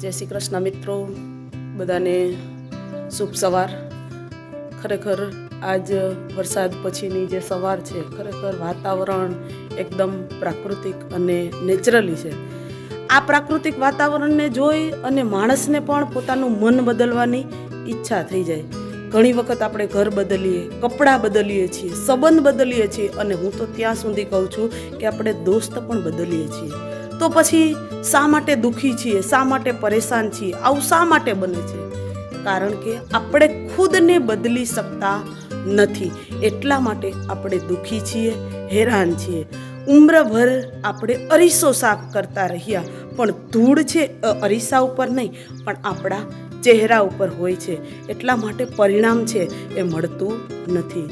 જય શ્રી કૃષ્ણ મિત્રો, બધાને શુભ સવાર. ખરેખર આજ વરસાદ પછીની જે સવાર છે, ખરેખર વાતાવરણ એકદમ પ્રાકૃતિક અને નેચરલી છે. આ પ્રાકૃતિક વાતાવરણને જોઈ અને માણસને પણ પોતાનું મન બદલવાની ઈચ્છા થઈ જાય. ઘણી વખત આપણે ઘર બદલીએ, કપડાં બદલીએ છીએ, સંબંધ બદલીએ છીએ અને હું તો ત્યાં સુધી કહું છું કે આપણે દોસ્ત પણ બદલીએ છીએ. તો પછી શા માટે દુઃખી છીએ? શા માટે પરેશાન છીએ? આવું શા માટે બને છે? કારણ કે આપણે ખુદને બદલી શકતા નથી. એટલા માટે આપણે દુઃખી છીએ, હેરાન છીએ. ઉમ્રભર આપણે અરીસો સાફ કરતા રહ્યા. પણ ધૂળ છે અરીસા ઉપર નહીં, પણ આપણા ચહેરા ઉપર હોય છે. એટલા માટે પરિણામ છે એ મળતું નથી.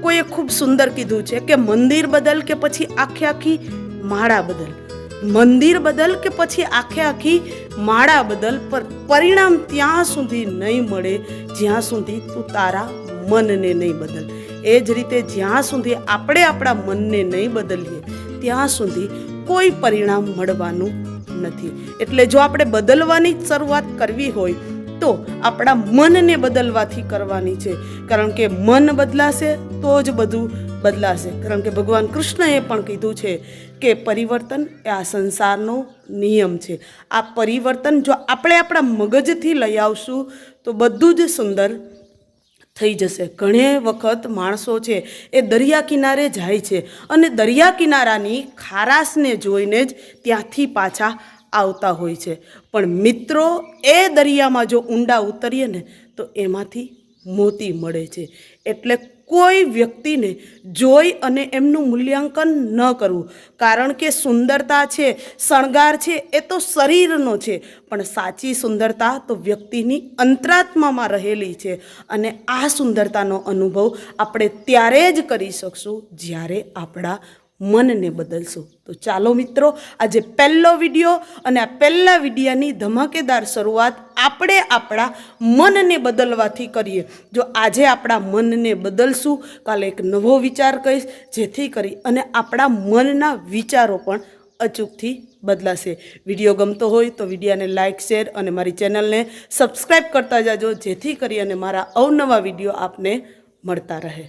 કોઈએ ખૂબ સુંદર કીધું છે કે મંદિર બદલ કે પછી આખે આખી માળા બદલ. મંદિર બદલ કે પછી આખે આખી માળા બદલ પર પરિણામ ત્યાં સુધી નહીં મળે, જ્યાં સુધી તું તારા મનને નહીં બદલ. એ જ રીતે જ્યાં સુધી આપણે આપણા મનને નહીં બદલીએ, ત્યાં સુધી કોઈ પરિણામ મળવાનું નથી. એટલે જો આપણે બદલવાની શરૂઆત કરવી હોય, તો આપણા મનને બદલવાથી કરવાની છે. કારણ કે મન બદલાશે તો જ બધું બદલાશે. કારણ કે ભગવાન કૃષ્ણએ પણ કીધું છે કે પરિવર્તન એ આ સંસારનો નિયમ છે. આ પરિવર્તન જો આપણે આપણા મગજથી લઈ આવશું, તો બધું જ સુંદર થઈ જશે. ઘણે વખત માણસો છે એ દરિયા કિનારે જાય છે અને દરિયા કિનારાની ખારાશને જોઈને જ ત્યાંથી પાછા આવતા હોય છે. પણ મિત્રો, એ દરિયામાં જો ઊંડા ઉતરીએ ને, તો એમાંથી મોતી મળે છે. એટલે કોઈ વ્યક્તિને જોઈ અને એમનું મૂલ્યાંકન ન કરવું. કારણ કે સુંદરતા છે, શણગાર છે, એ તો શરીરનો છે. પણ સાચી સુંદરતા તો વ્યક્તિની અંતરાત્મામાં રહેલી છે અને આ સુંદરતાનો અનુભવ આપણે ત્યારે જ કરી શકશું જ્યારે આપણા મનને બદલશું. તો ચાલો મિત્રો, આજે પહેલો વીડિયો અને આ પહેલા વિડીયાની ધમાકેદાર શરૂઆત આપણે આપણા મનને બદલવાથી કરીએ. જો આજે આપણા મનને બદલશું, કાલે એક નવો વિચાર કહીશ, જેથી કરી અને આપણા મનના વિચારો પણ અચૂકથી બદલાશે. વીડિયો ગમતો હોય તો વિડીયાને લાઇક શેર અને મારી ચેનલને સબસ્ક્રાઈબ કરતા જાજો, જેથી કરી અને મારા અવનવા વીડિયો આપને મળતા રહે.